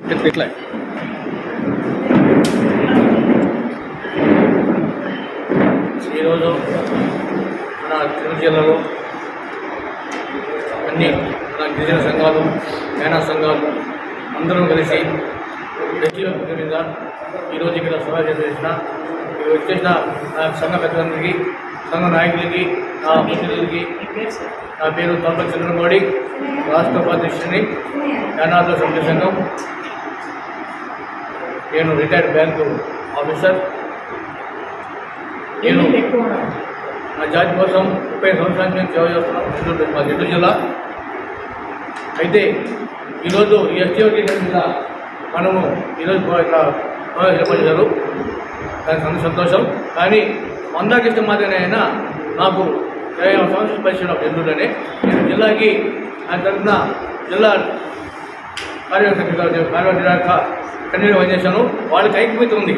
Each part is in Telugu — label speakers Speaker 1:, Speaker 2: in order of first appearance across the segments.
Speaker 1: ఇట్లా
Speaker 2: ఈరోజు మన తిరుమల జిల్లాలో అన్ని మన గిరిజన సంఘాలు మేనా సంఘాలు అందరం కలిసి ప్రజల పేరు మీద ఈరోజు ఇక్కడ సభ చేసిన ఇక్కడ వచ్చేసిన నా సంఘ పెద్దలందరికీ సంఘ నాయకులకి నా ప్రతినిధులకి నా పేరు తొంభై చంద్రమౌళి రాష్ట్ర ఉపాధ్యక్షుని మేనాథ సభ్య సంఘం నేను రిటైర్డ్ బ్యాంకు ఆఫీసర్ నేను నా జాతి కోసం ముప్పై సంవత్సరాల నుంచి సేవ చేస్తున్నాం చిత్తూరు మా చిత్తూరు జిల్లా. అయితే ఈరోజు ఈ ఎస్టీ వర్గీకరణ మీద మనము ఈరోజు ఇట్లా దానికి సంత సంతోషం. కానీ మందాకృష్ణ మాదిరి అయినా నాకు ఇరవై ఆరు సంవత్సరాల పరిచయం ఎందుకంటే నేను జిల్లాకి ఆయన తరఫున జిల్లా కార్యవర్గ కార్యవర్గ కన్నీరు పనిచేశాను వాళ్ళకి ఐక్యత ఉంది.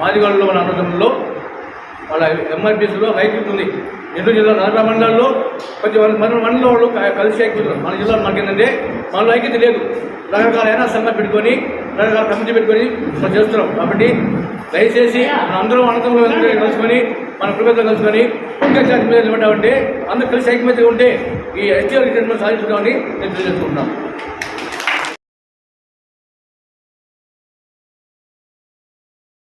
Speaker 2: మాదిగోళ్ళలో వాళ్ళ అన్నదమ్ముల్లో వాళ్ళ ఎంఆర్పీసీలో ఐక్యత ఉంది. ఎన్నో జిల్లా నగర మండలాల్లో కొంచెం మన మండలంలో మండలం వాళ్ళు కలిసి ఐక్యత మన జిల్లాలో మాకేంటంటే మనలో ఐక్యత లేదు. రకరకాల అయినా సంఘం పెట్టుకొని రకరకాల కమిటీ పెట్టుకొని మనం చేస్తున్నాం. కాబట్టి దయచేసి మన అందరం అనంతరం కలుసుకొని మన ప్రభుత్వం కలుసుకొని ఒక్క మీద నిలబడ్డామంటే అందరూ కలిసి ఐక్యమత్య ఉంటే ఈ ఎస్టీ వర్గీకరణ సాధించుకోవాలని నేను తెలియజేసుకుంటున్నాను.